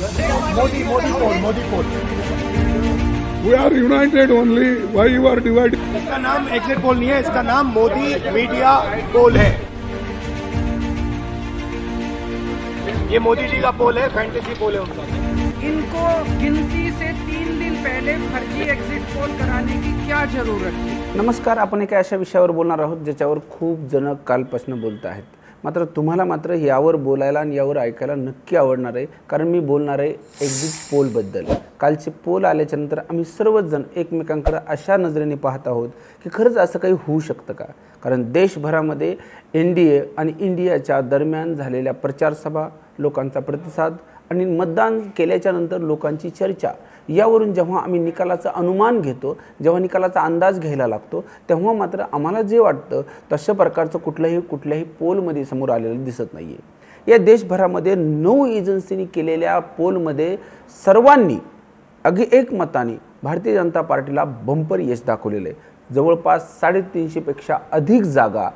Modi Modi poll Modi poll We are united only. Why you are divided? इसका नाम exit poll नहीं है इसका नाम मोदी मीडिया पोल है। ये मोदी जी का पोल है फैंटेसी पोल है उनका। इनको गिनती से तीन दिन पहले फर्जी एग्जिट पोल कराने की क्या जरूरत थी नमस्कार आपण एका अशा विषयावर बोलणार आहोत ज्याच्यावर खूप जण कालपासून बोलत आहेत. मात्र तुम्हाला मात्र यावर बोलायला आणि यावर ऐकायला नक्की आवडणार आहे. कारण मी बोलणार आहे एक्झिट पोलबद्दल. कालचे पोल आल्याच्यानंतर आम्ही सर्वजण एकमेकांकडे अशा नजरेने पाहत आहोत की खरंच असं काही होऊ शकतं का? कारण देशभरामध्ये एन डी ए आणि इंडियाच्या दरम्यान झालेल्या प्रचारसभा लोकांचा प्रतिसाद आणि मतदान केल्याच्यानंतर लोकांची चर्चा. यावरून जेव्हा आम्ही निकालाचा अनुमान घेतो जेव्हा निकालाचा अंदाज घ्यायला लागतो तेव्हा मात्र आम्हाला जे वाटतं तशा प्रकारचं कुठलंही कुठल्याही पोलमध्ये समोर आलेलं दिसत नाही आहे या देशभरामध्ये नऊ एजन्सीनी केलेल्या पोलमध्ये सर्वांनी अगदी एक मताने भारतीय जनता पार्टीला बंपर यश दाखवलेलं आहे जवळपास साडेतीनशेपेक्षा अधिक जागा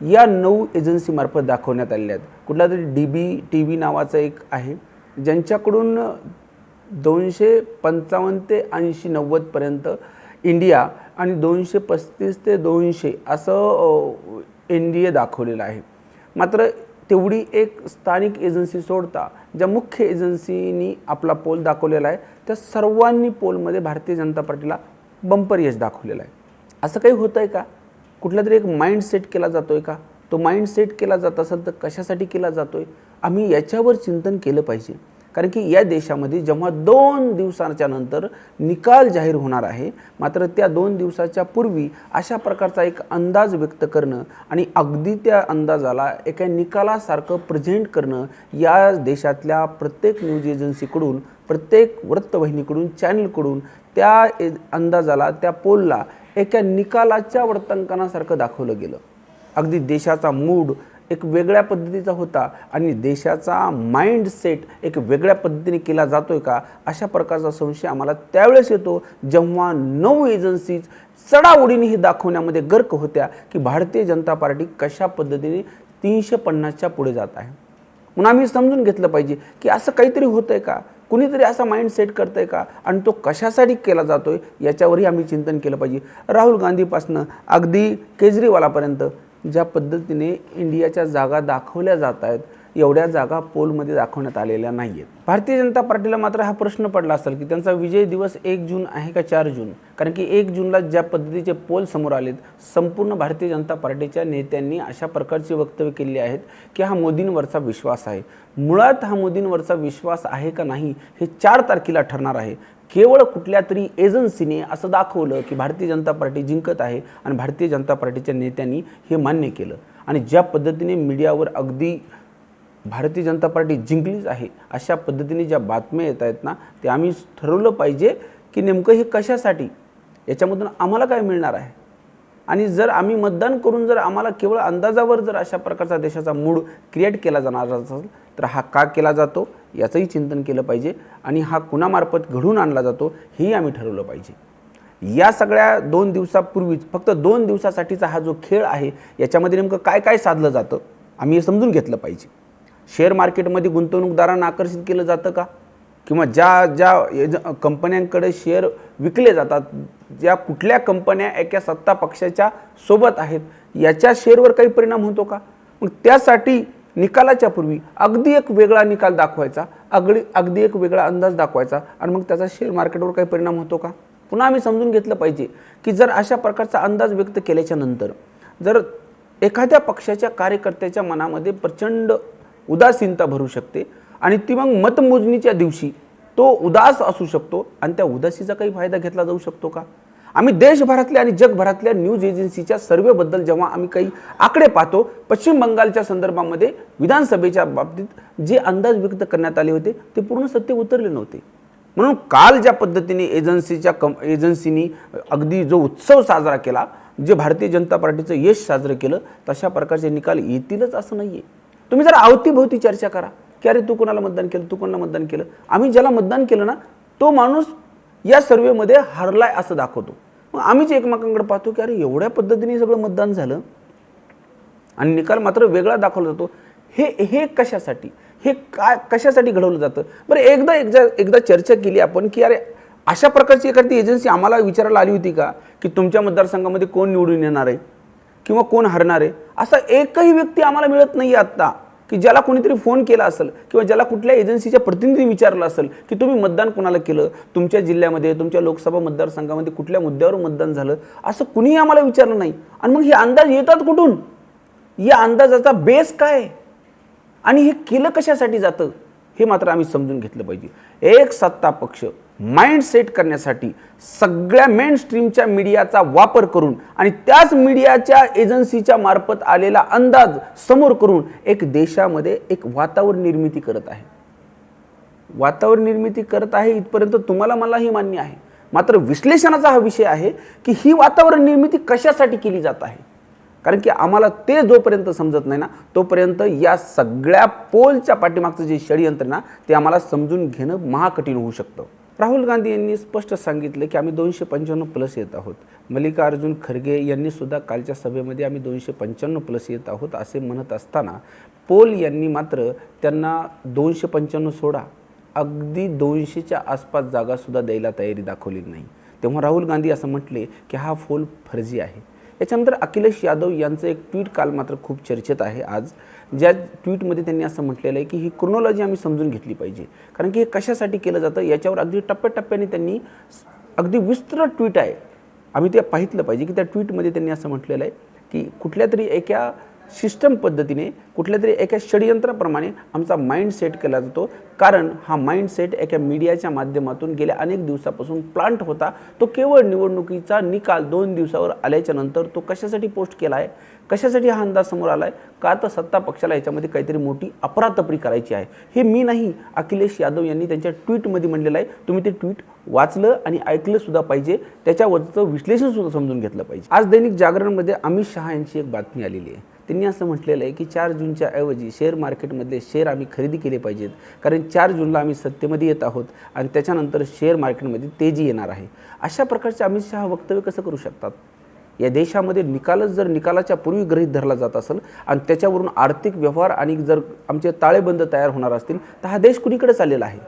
या नऊ एजन्सीमार्फत दाखवण्यात आलेल्या आहेत. कुठला तरी डी बी टी व्ही नावाचं एक आहे. ज्यांच्याकडून दोनशे पंचावन्न ते ऐंशी नव्वदपर्यंत इंडिया आणि दोनशे पस्तीस ते दोनशे असं एन डी ए दाखवलेलं आहे. मात्र तेवढी एक स्थानिक एजन्सी सोडता ज्या मुख्य एजन्सीनी आपला पोल दाखवलेला आहे त्या सर्वांनी पोलमध्ये भारतीय जनता पार्टीला बंपर यश दाखवलेलं आहे. असं काही होतं आहे का? कुठला तरी एक माइंड सेट केला जातो आहे का? तो माइंड सेट केला जात असेल तर कशासाठी केला जातो आहे आम्ही याच्यावर चिंतन केलं पाहिजे. कारण की या देशामध्ये जेव्हा दोन दिवसाच्या नंतर निकाल जाहीर होणार आहे मात्र त्या दोन दिवसाच्या पूर्वी अशा प्रकारचा एक अंदाज व्यक्त करणं आणि अगदी त्या अंदाजाला एका निकालासारखं प्रेझेंट करणं या देशातल्या प्रत्येक न्यूज एजन्सीकडून प्रत्येक वृत्तवाहिनीकडून चॅनलकडून त्या ए अंदाजाला त्या पोलला एका निकालाच्या वर्तंकनासारखं दाखवलं गेलं. अगदी देशाचा मूड एक वेगळ्या पद्धतीचा होता आणि देशाचा माइंडसेट एक वेगळ्या पद्धतीने केला जातोय का? अशा प्रकारचा संशय आम्हाला त्यावेळेस येतो जेव्हा नऊ एजन्सीज चढाओढीने हे दाखवण्यामध्ये गर्क होत्या की भारतीय जनता पार्टी कशा पद्धतीने तीनशे पन्नासच्या पुढे जात आहे. म्हणून आम्ही समजून घेतलं पाहिजे की असं काहीतरी होतंय का? कुणीतरी असा माइंड सेट करतंय का? आणि तो कशासाठी केला जातोय? याच्यावरही आम्ही चिंतन केलं पाहिजे. राहुल गांधीपासनं अगदी केजरीवालापर्यंत ज्या पद्धतीने इंडियाच्या जागा दाखवल्या जात आहेत एवढ्या जागा पोलमध्ये दाखवण्यात आलेल्या नाही आहेत भारतीय जनता पार्टीला मात्र हा प्रश्न पडला असेल की त्यांचा विजय दिवस एक जून आहे का चार जून? कारण की एक जूनला ज्या पद्धतीचे पोल समोर आलेत संपूर्ण भारतीय जनता पार्टीच्या नेत्यांनी अशा प्रकारची वक्तव्य केली आहेत की हा मोदींवरचा विश्वास आहे. मुळात हा मोदींवरचा विश्वास आहे का नाही हे चार तारखेला ठरणार आहे. केवळ कुठल्या तरी एजन्सीने असं दाखवलं की भारतीय जनता पार्टी जिंकत आहे आणि भारतीय जनता पार्टीच्या नेत्यांनी हे मान्य केलं. आणि ज्या पद्धतीने मीडियावर अगदी भारतीय जनता पार्टी जिंकलीच आहे अशा पद्धतीने ज्या बातम्या येत आहेत ना ते आम्ही ठरवलं पाहिजे की नेमकं हे कशासाठी? याच्यामधून आम्हाला काय मिळणार आहे? आणि जर आम्ही मतदान करून जर आम्हाला केवळ अंदाजावर जर अशा प्रकारचा देशाचा मूड क्रिएट केला जाणार असेल तर हा का केला जातो? याचंही चिंतन केलं पाहिजे आणि हा कुणामार्फत घडून आणला जातो हेही आम्ही ठरवलं पाहिजे. या सगळ्या दोन दिवसापूर्वीच फक्त दोन दिवसासाठीचा हा जो खेळ आहे याच्यामध्ये नेमकं काय काय साधलं जातं आम्ही हे समजून घेतलं पाहिजे. शेअर मार्केटमध्ये गुंतवणूकदारांना आकर्षित केलं जातं का? किंवा ज्या ज्या एज कंपन्यांकडे शेअर विकले जातात ज्या कुठल्या कंपन्या एका सत्ता पक्षाच्या सोबत आहेत याच्या शेअरवर काही परिणाम होतो का? मग त्यासाठी निकालाच्या पूर्वी अगदी एक वेगळा निकाल दाखवायचा अगदी अगदी एक वेगळा अंदाज दाखवायचा आणि मग त्याचा शेअर मार्केटवर काही परिणाम होतो का? पुन्हा आम्ही समजून घेतलं पाहिजे की जर अशा प्रकारचा अंदाज व्यक्त केल्याच्यानंतर जर एखाद्या पक्षाच्या कार्यकर्त्याच्या मनामध्ये प्रचंड उदासीनता भरू शकते आणि ती मग मतमोजणीच्या दिवशी तो उदास असू शकतो आणि त्या उदासीचा काही फायदा घेतला जाऊ शकतो का? आम्ही देशभरातल्या आणि जगभरातल्या न्यूज एजन्सीच्या सर्वेबद्दल जेव्हा आम्ही काही आकडे पाहतो पश्चिम बंगालच्या संदर्भामध्ये विधानसभेच्या बाबतीत जे अंदाज व्यक्त करण्यात आले होते ते पूर्ण सत्य उतरले नव्हते. म्हणून काल ज्या पद्धतीने एजन्सीच्या कम एजन्सीनी अगदी जो उत्सव साजरा केला जे भारतीय जनता पार्टीचं यश साजरं केलं तशा प्रकारचे निकाल येतीलच असं नाही आहे तुम्ही जरा अवतीभोवती चर्चा करा. की अरे तू कोणाला मतदान केलं तू कोणाला मतदान केलं? आम्ही ज्याला मतदान केलं ना तो माणूस या सर्वेमध्ये हरलाय असं दाखवतो. मग आम्हीच एकमेकांकडे पाहतो की अरे एवढ्या पद्धतीने सगळं मतदान झालं. आणि निकाल मात्र वेगळा दाखवला जातो. हे हे कशासाठी? हे काय कशासाठी घडवलं जातं? बरं एकदा एकदा एकदा चर्चा केली आपण की अरे अशा प्रकारची एखादी एजन्सी आम्हाला विचारायला आली होती का? की तुमच्या मतदारसंघामध्ये कोण निवडून येणार आहे? किंवा कोण हरणार आहे असा एकही व्यक्ती आम्हाला मिळत नाही आत्ता की ज्याला कोणीतरी फोन केला असेल किंवा ज्याला कुठल्या एजन्सीच्या प्रतिनिधी विचारलं असेल की तुम्ही मतदान कोणाला केलं तुमच्या जिल्ह्यामध्ये तुमच्या लोकसभा मतदारसंघामध्ये कुठल्या मुद्द्यावर मतदान झालं असं कुणीही आम्हाला विचारलं नाही. आणि मग हे अंदाज येतात कुठून? या अंदाजाचा बेस काय? आणि हे केलं कशासाठी जातं? हे मात्र आम्ही समजून घेतलं पाहिजे. एक सत्ता पक्ष माइंड सेट करण्यासाठी सगळ्या मेन स्ट्रीमच्या मीडियाचा वापर करून आणि त्याच मीडियाच्या एजन्सीच्या मार्फत आलेला अंदाज समोर करून एक देशामध्ये एक वातावरण निर्मिती करत आहे. वातावरण निर्मिती करत आहे इथपर्यंत तुम्हाला मलाही मान्य आहे. मात्र विश्लेषणाचा हा विषय आहे की ही वातावरण निर्मिती कशासाठी केली जात आहे? कारण की आम्हाला ते जोपर्यंत समजत नाही ना तोपर्यंत या सगळ्या पोलच्या पाठीमागचं जे षडयंत्र ना ते आम्हाला समजून घेणं महाकठीण होऊ शकतं. राहुल गांधी यांनी स्पष्ट सांगितलं की आम्ही दोनशे पंच्याण्णव प्लस येत आहोत. मल्लिकार्जुन खरगे यांनी सुद्धा कालच्या सभेमध्ये आम्ही दोनशे पंच्याण्णव प्लस येत आहोत असे म्हणत असताना पोल यांनी मात्र त्यांना दोनशे पंच्याण्णव सोडा. अगदी दोनशेच्या आसपास जागासुद्धा द्यायला तयारी दाखवली नाही. तेव्हा राहुल गांधी असं म्हटले की हा फोल फर्जी आहे. याच्यानंतर अखिलेश यादव यांचं एक ट्विट काल मात्र खूप चर्चेत आहे. आज ज्या ट्विटमध्ये त्यांनी असं म्हटलेलं आहे की ही क्रोनॉलॉजी आम्ही समजून घेतली पाहिजे. कारण की हे कशासाठी केलं जातं याच्यावर अगदी टप्प्याटप्प्याने त्यांनी अगदी विस्तृत ट्विट आहे. आम्ही ते पाहितलं पाहिजे की त्या ट्विटमध्ये त्यांनी असं म्हटलेलं आहे की कुठल्या तरी एका सिस्टम पद्धतीने कुठल्या तरी एका षडयंत्राप्रमाणे आमचा माइंड सेट केला जातो. कारण हा माइंड सेट एका मीडियाच्या माध्यमातून गेल्या अनेक दिवसापासून प्लांट होता. तो केवळ निवडणुकीचा निकाल दोन दिवसावर आल्याच्यानंतर तो कशासाठी पोस्ट केला आहे? कशासाठी हा अंदाज समोर आला आहे का तर सत्ता पक्षाला याच्यामध्ये काहीतरी मोठी अपरातपरी करायची आहे. हे मी नाही अखिलेश यादव यांनी त्यांच्या ट्विटमध्ये म्हणलेलं आहे. तुम्ही ते ट्विट वाचलं आणि ऐकलं सुद्धा पाहिजे. त्याच्यावरचं विश्लेषण सुद्धा समजून घेतलं पाहिजे. आज दैनिक जागरणमध्ये अमित शहा यांची एक बातमी आलेली आहे. त्यांनी असं म्हटलेलं आहे की चार जूनच्या ऐवजी शेअर मार्केटमधले शेअर आम्ही खरेदी केले पाहिजेत. कारण चार जूनला आम्ही सत्तेमध्ये येत आहोत आणि त्याच्यानंतर शेअर मार्केटमध्ये तेजी येणार आहे. अशा प्रकारचे अमित शहा वक्तव्य कसं करू शकतात? या देशामध्ये निकालच जर निकालाच्या पूर्वी गृहीत धरला जात असेल आणि त्याच्यावरून आर्थिक व्यवहार आणि जर आमचे ताळेबंद तयार होणार असतील तर हा देश कुणीकडे चाललेला आहे?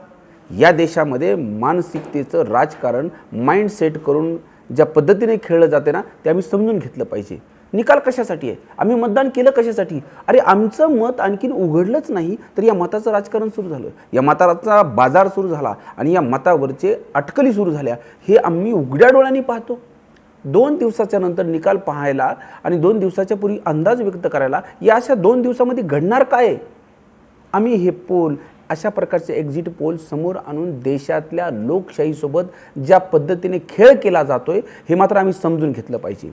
या देशामध्ये मानसिकतेचं राजकारण माइंडसेट करून ज्या पद्धतीने खेळलं जाते ना ते आम्ही समजून घेतलं पाहिजे. निकाल कशासाठी आहे? आम्ही मतदान केलं कशासाठी? अरे आमचं मत आणखीन उघडलंच नाही तर या मताचं राजकारण सुरू झालं. या मताचा बाजार सुरू झाला आणि या मतावरचे अटकली सुरू झाल्या. हे आम्ही उघड्या डोळ्यांनी पाहतो. दोन दिवसाच्या नंतर निकाल पाहायला आणि दोन दिवसाच्या पूर्वी अंदाज व्यक्त करायला या अशा दोन दिवसामध्ये घडणार काय? आम्ही हे पोल अशा प्रकारचे एक्झिट पोल समोर आणून देशातल्या लोकशाहीसोबत ज्या पद्धतीने खेळ केला जातोय हे मात्र आम्ही समजून घेतलं पाहिजे.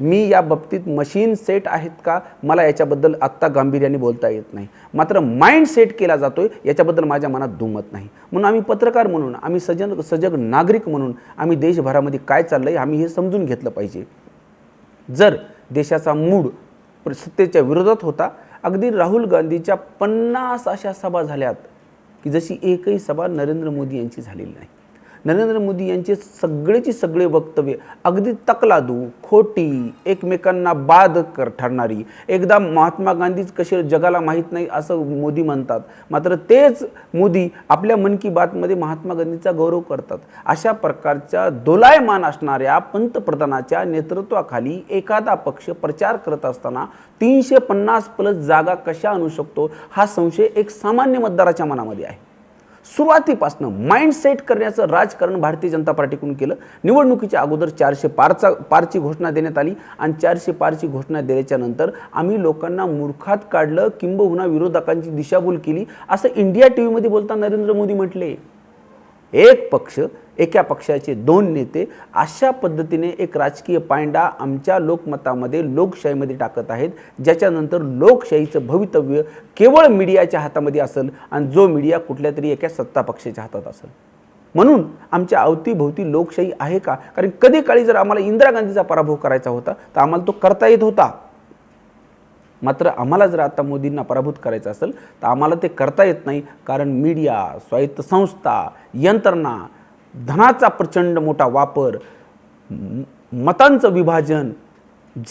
मी या बाबतीत मशीन सेट आहेत का? मला याच्याबद्दल आत्ता गांभीर्याने बोलता येत नाही. मात्र माइंड सेट केला आहे याच्याबद्दल माझ्या मनात दुमत नाही. म्हणून आम्ही पत्रकार म्हणून आम्ही सजन सजग नागरिक म्हणून आम्ही देशभरामध्ये काय चाललं आहे आम्ही हे समजून घेतलं पाहिजे. जर देशाचा मूड सत्तेच्या विरोधात होता अगदी राहुल गांधीच्या पन्नास अशा सभा झाल्यात की जशी एकही सभा नरेंद्र मोदी यांची झालेली नाही. नरेंद्र मोदी यांचे सगळेची सगळे वक्तव्य अगदी तकलादू खोटी एकमेकांना बाद कर ठरणारी. एकदा महात्मा गांधीच कसे जगाला माहीत नाही असं मोदी म्हणतात. मात्र तेच मोदी आपल्या मन की बातमध्ये महात्मा गांधीचा गौरव करतात. अशा प्रकारच्या दोलायमान असणाऱ्या पंतप्रधानाच्या नेतृत्वाखाली एखादा पक्ष प्रचार करत असताना तीनशे पन्नास प्लस जागा कशा आणू शकतो हा संशय एक सामान्य मतदाराच्या मनामध्ये आहे. सुरुवातीपासनं माइंडसेट करण्याचं राजकारण भारतीय जनता पार्टीकडून केलं. निवडणुकीच्या अगोदर चारशे पारचा पारची घोषणा देण्यात आली आणि चारशे पारची घोषणा दिल्याच्या नंतर आम्ही लोकांना मूर्खात काढलं किंबहुना विरोधकांची दिशाभूल केली. असं इंडिया टी व्हीमध्ये बोलताना नरेंद्र मोदी म्हटले एक पक्ष एका पक्षाचे दोन नेते अशा पद्धतीने एक राजकीय पायंडा आमच्या लोकमतामध्ये लोकशाहीमध्ये टाकत आहेत ज्याच्यानंतर लोकशाहीचं भवितव्य केवळ मीडियाच्या हातामध्ये असेल आणि जो मीडिया कुठल्या तरी एका सत्ता पक्षाच्या हातात असेल. म्हणून आमच्या अवतीभोवती लोकशाही आहे का? कारण कधी काळी जर आम्हाला इंदिरा गांधीचा पराभव करायचा होता तर आम्हाला तो करता येत होता. मात्र आम्हाला जर आता मोदींना पराभूत करायचं असेल तर आम्हाला ते करता येत नाही कारण मीडिया स्वायत्त संस्था यंत्रणा धनाचा प्रचंड मोठा वापर मतांचं विभाजन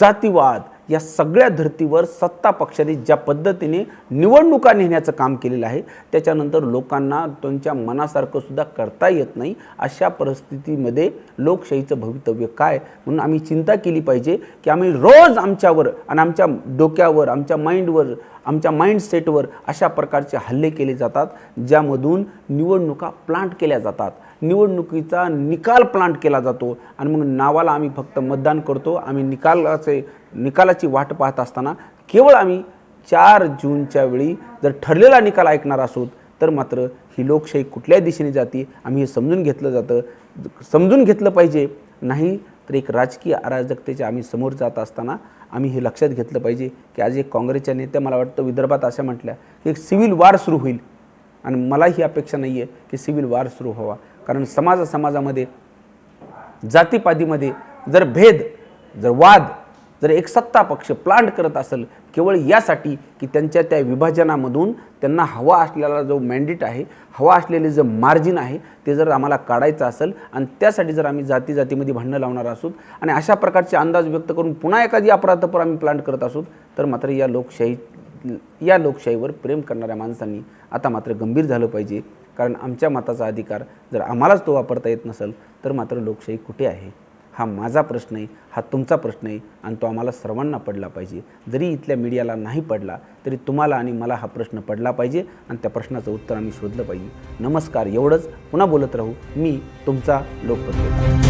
जातीवाद या सगळ्या धर्तीवर सत्ता पक्षाने ज्या पद्धतीने निवडणुका नेण्याचं काम केलेलं आहे त्याच्यानंतर लोकांना त्यांच्या मनासारखं सुद्धा करता येत नाही. अशा परिस्थितीमध्ये लोकशाहीचं भवितव्य काय? म्हणून आम्ही चिंता केली पाहिजे की आम्ही रोज आमच्यावर आणि आमच्या डोक्यावर आमच्या माइंडवर आमच्या माइंडसेटवर अशा प्रकारचे हल्ले केले जातात ज्यामधून निवडणुका प्लांट केल्या जातात. निवडणुकीचा निकाल प्लांट केला जातो आणि मग नावाला आम्ही फक्त मतदान करतो. आम्ही निकालाचे निकालाची वाट पाहत असताना केवळ आम्ही चार जूनच्या वेळी जर ठरलेला निकाल ऐकणार असोत तर मात्र ही लोकशाही कुठल्या दिशेने जाते आम्ही हे समजून घेतलं जातं. समजून घेतलं पाहिजे नाही तर एक राजकीय अराजकतेच्या आम्ही समोर जात असताना आम्ही हे लक्षात घेतलं पाहिजे की आज एक काँग्रेसच्या नेत्या मला वाटतं विदर्भात अशा म्हटल्या की एक सिव्हिल वार सुरू होईल. आणि मला ही अपेक्षा नाही आहे की सिव्हिल वार सुरू व्हावा. कारण समाजा समाजामध्ये जातीपातीमध्ये जर भेद जर वाद जर एक सत्ता पक्ष प्लांट करत असेल केवळ यासाठी की त्यांच्या त्या विभाजनामधून त्यांना हवा असलेला जो मॅन्डेट आहे हवा असलेले जे मार्जिन आहे ते जर आम्हाला काढायचं असेल आणि त्यासाठी जर आम्ही जाती जातीमध्ये भांडणं लावणार असू आणि अशा प्रकारचे अंदाज व्यक्त करून पुन्हा एखादी अपराधपर आम्ही प्लांट करत असू तर मात्र या लोकशाही या लोकशाहीवर प्रेम करणाऱ्या माणसांनी आता मात्र गंभीर झालं पाहिजे. कारण आमच्या मताचा अधिकार जर आम्हालाच तो वापरता येत नसेल तर मात्र लोकशाही कुठे आहे? हा माझा प्रश्न आहे हा तुमचा प्रश्न आहे आणि तो आम्हाला सर्वांना पडला पाहिजे. जरी इथल्या मीडियाला नाही पडला तरी तुम्हाला आणि मला हा प्रश्न पडला पाहिजे आणि त्या प्रश्नाचं उत्तर आम्ही शोधलं पाहिजे. नमस्कार एवढंच. पुन्हा बोलत राहू. मी तुमचा लोकपत्रकार